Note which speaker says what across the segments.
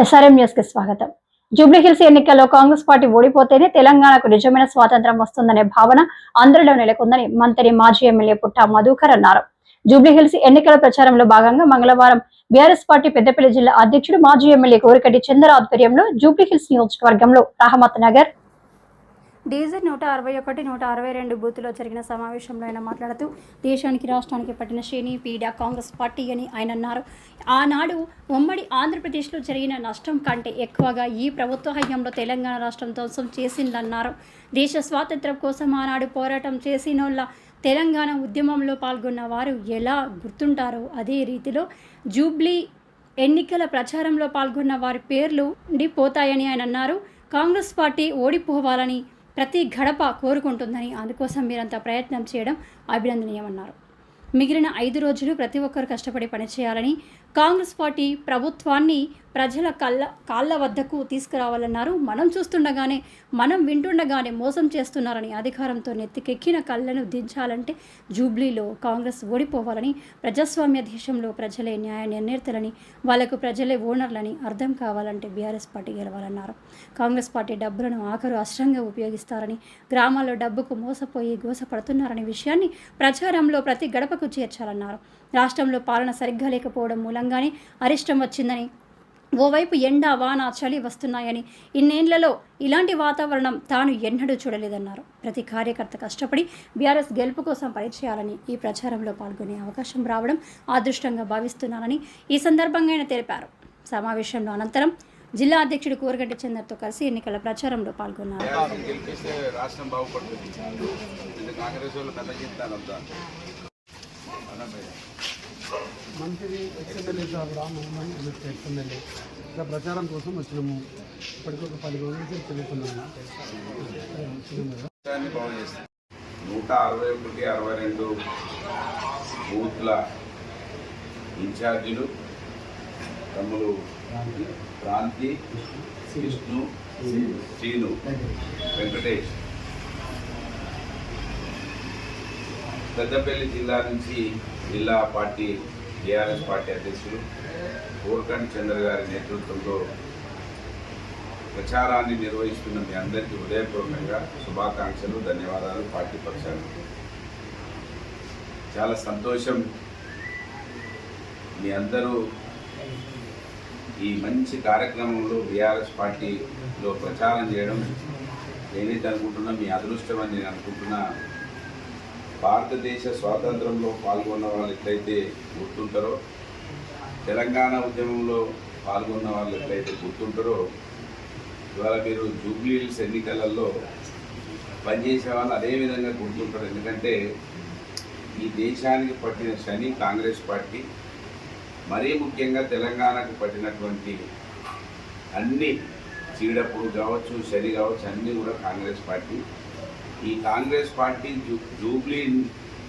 Speaker 1: SRM న్యూస్కి స్వాగతం జూబ్లీహిల్స్ ఎన్నికల్లో కాంగ్రెస్ పార్టీ ఓడిపోతేనే తెలంగాణకు నిజమైన స్వాతంత్రం వస్తుందనే భావన అందరిలో నెలకొందని మంత్రి మాజీ ఎమ్మెల్యే పుట్ట మధుకర్ అన్నారు. జూబ్లీహిల్స్ ఎన్నికల ప్రచారంలో భాగంగా మంగళవారం బీఆర్ఎస్ పార్టీ పెద్దపల్లి జిల్లా అధ్యక్షుడు మాజీ ఎమ్మెల్యే కోరికటి చంద్ర ఆధ్వర్యంలో జూబ్లీహిల్స్ నియోజకవర్గంలో రహమత్ నగర్ డీజర్ నూట అరవై ఒకటి నూట అరవై రెండు బూత్లో జరిగిన సమావేశంలో ఆయన మాట్లాడుతూ దేశానికి రాష్ట్రానికి పట్టిన శ్రేణి పీడ కాంగ్రెస్ పార్టీ అని ఆయన అన్నారు. ఆనాడు ఉమ్మడి ఆంధ్రప్రదేశ్లో జరిగిన నష్టం కంటే ఎక్కువగా ఈ ప్రభుత్వ హయాంలో తెలంగాణ రాష్ట్రం ధ్వంసం చేసిందన్నారు. దేశ స్వాతంత్ర్యం కోసం ఆనాడు పోరాటం చేసినోళ్ళ తెలంగాణ ఉద్యమంలో పాల్గొన్న వారు ఎలా గుర్తుంటారో అదే రీతిలో జూబ్లీ ఎన్నికల ప్రచారంలో పాల్గొన్న వారి పేర్లు ఉండిపోతాయని ఆయన అన్నారు. కాంగ్రెస్ పార్టీ ఓడిపోవాలని ప్రతి గడప కోరుకుంటుందని అందుకోసం మీరంతా ప్రయత్నం చేయడం అభినందనీయమన్నారు. మిగిలిన ఐదు రోజులు ప్రతి ఒక్కరు కష్టపడి పనిచేయాలని కాంగ్రెస్ పార్టీ ప్రభుత్వాన్ని ప్రజల కళ్ళ కాళ్ళ వద్దకు తీసుకురావాలన్నారు. మనం చూస్తుండగానే మనం వింటుండగానే మోసం చేస్తున్నారని అధికారంతో నెత్తికెక్కిన కళ్ళను దించాలంటే జూబ్లీలో కాంగ్రెస్ ఓడిపోవాలని ప్రజాస్వామ్య దేశంలో ప్రజలే న్యాయ నిర్ణేతలని వాళ్ళకు ప్రజలే ఓనర్లని అర్థం కావాలంటే బీఆర్ఎస్ పార్టీ గెలవాలన్నారు. కాంగ్రెస్ పార్టీ డబ్బులను ఆఖరు అస్త్రంగా ఉపయోగిస్తారని గ్రామాల్లో డబ్బుకు మోసపోయి గోసపడుతున్నారనే విషయాన్ని ప్రచారంలో ప్రతి గడపకు చేర్చాలన్నారు. రాష్ట్రంలో పాలన సరిగ్గా లేకపోవడం మూలంగానే అరిష్టం వచ్చిందని. ఓవైపు ఎండ వాన చలి వస్తున్నాయని ఇన్నేళ్ళలో ఇలాంటి వాతావరణం తాను ఎన్నడూ చూడలేదన్నారు. ప్రతి కార్యకర్త కష్టపడి బీఆర్ఎస్ గెలుపు కోసం పనిచేయాలని ఈ ప్రచారంలో పాల్గొనే అవకాశం రావడం అదృష్టంగా భావిస్తున్నానని ఈ సందర్భంగా ఆయన తెలిపారు. సమావేశంలో అనంతరం జిల్లా అధ్యక్షుడు కూరగడ్డ చందర్తో కలిసి ఎన్నికల ప్రచారంలో పాల్గొన్నారు.
Speaker 2: బాగుపడుతుంది. కాంగ్రెస్
Speaker 3: మంత్రి ఎక్స్ఎమ్మెల్యే సార్ రామమోహన్ ఎక్స్ఎమ్మెల్యే ఇలా ప్రచారం కోసం వచ్చినాము. ఇప్పటికి ఒక పది రోజుల నుంచి తిరుగుతున్నాము.
Speaker 2: చేస్తుంది నూట అరవై ఒకటి అరవై రెండు బూత్ల ఇన్ఛార్జీలు తమ్ముడు క్రాంతి విష్ణు శ్రీను వెంకటేష్. పెద్దపల్లి జిల్లా నుంచి జిల్లా పార్టీ టీఆర్ఎస్ పార్టీ అధ్యక్షులు గోల్కండ్ చంద్ర గారి నేతృత్వంలో ప్రచారాన్ని నిర్వహిస్తున్న మీ అందరికీ హృదయపూర్వకంగా శుభాకాంక్షలు ధన్యవాదాలు పార్టీ పక్షాలు చాలా సంతోషం మీ అందరూ ఈ మంచి కార్యక్రమంలో బీఆర్ఎస్ పార్టీలో ప్రచారం చేయడం. నేనైతే అనుకుంటున్నా మీ అదృష్టం అని నేను అనుకుంటున్నా. భారతదేశ స్వాతంత్రంలో పాల్గొన్న వాళ్ళు ఎట్లయితే గుర్తుంటారో తెలంగాణ ఉద్యమంలో పాల్గొన్న వాళ్ళు ఎట్లయితే గుర్తుంటారో ఇవాళ మీరు జూబ్లీ హిల్స్ ఎన్నికలలో పనిచేసే వాళ్ళు అదేవిధంగా గుర్తుంటారు. ఎందుకంటే ఈ దేశానికి పట్టిన శని కాంగ్రెస్ పార్టీ మరీ ముఖ్యంగా తెలంగాణకు పట్టినటువంటి అన్ని చీడపుడు కావచ్చు శని కావచ్చు అన్నీ కూడా కాంగ్రెస్ పార్టీ. ఈ కాంగ్రెస్ పార్టీ జూ జూబ్లీ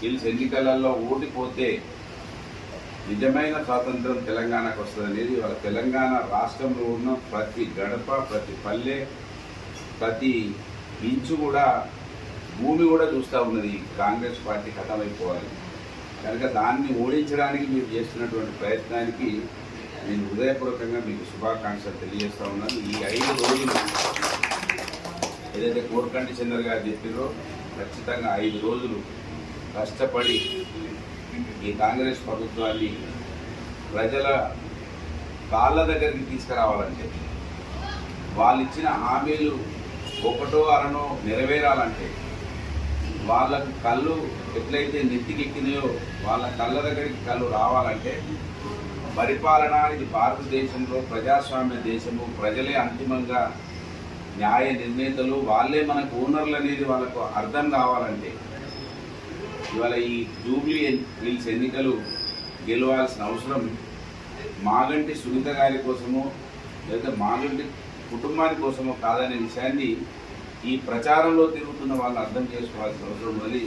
Speaker 2: హిల్స్ ఎన్నికలలో ఓడిపోతే నిజమైన స్వాతంత్రం తెలంగాణకు వస్తుంది అనేది వాళ్ళ తెలంగాణ రాష్ట్రంలో ఉన్న ప్రతి గడప ప్రతి పల్లె ప్రతి ఇంచు కూడా భూమి కూడా చూస్తూ ఉన్నది కాంగ్రెస్ పార్టీ హతమైపోవాలి కనుక దాన్ని ఓడించడానికి మీరు చేస్తున్నటువంటి ప్రయత్నానికి నేను హృదయపూర్వకంగా మీకు శుభాకాంక్షలు తెలియజేస్తా ఉన్నాను. ఈ ఐదు రోజులు ఏదైతే కోరకంటి చంద్ర గారు చెప్పారో ఖచ్చితంగా ఐదు రోజులు కష్టపడి ఈ కాంగ్రెస్ ప్రభుత్వాన్ని ప్రజల కాళ్ళ దగ్గరికి తీసుకురావాలంటే వాళ్ళు ఇచ్చిన హామీలు ఒకటో అరనో నెరవేరాలంటే వాళ్ళకు కళ్ళు ఎట్లయితే నెత్తికెక్కినాయో వాళ్ళ కళ్ళ దగ్గరికి కళ్ళు రావాలంటే పరిపాలన ఇది భారతదేశంలో ప్రజాస్వామ్య దేశము ప్రజలే అంతిమంగా న్యాయ నిర్ణేతలు వాళ్ళే మనకు ఓనర్లు అనేది వాళ్ళకు అర్థం కావాలంటే ఇవాళ ఈ జూబ్లీ హిల్స్ ఎన్నికలు గెలవాల్సిన అవసరం మాగంటి సునీత గారి కోసమో లేదా మాగంటి కుటుంబాని కోసమో కాదనే విషయాన్ని ఈ ప్రచారంలో తిరుగుతున్న వాళ్ళు అర్థం చేసుకోవాల్సిన అవసరం మళ్ళీ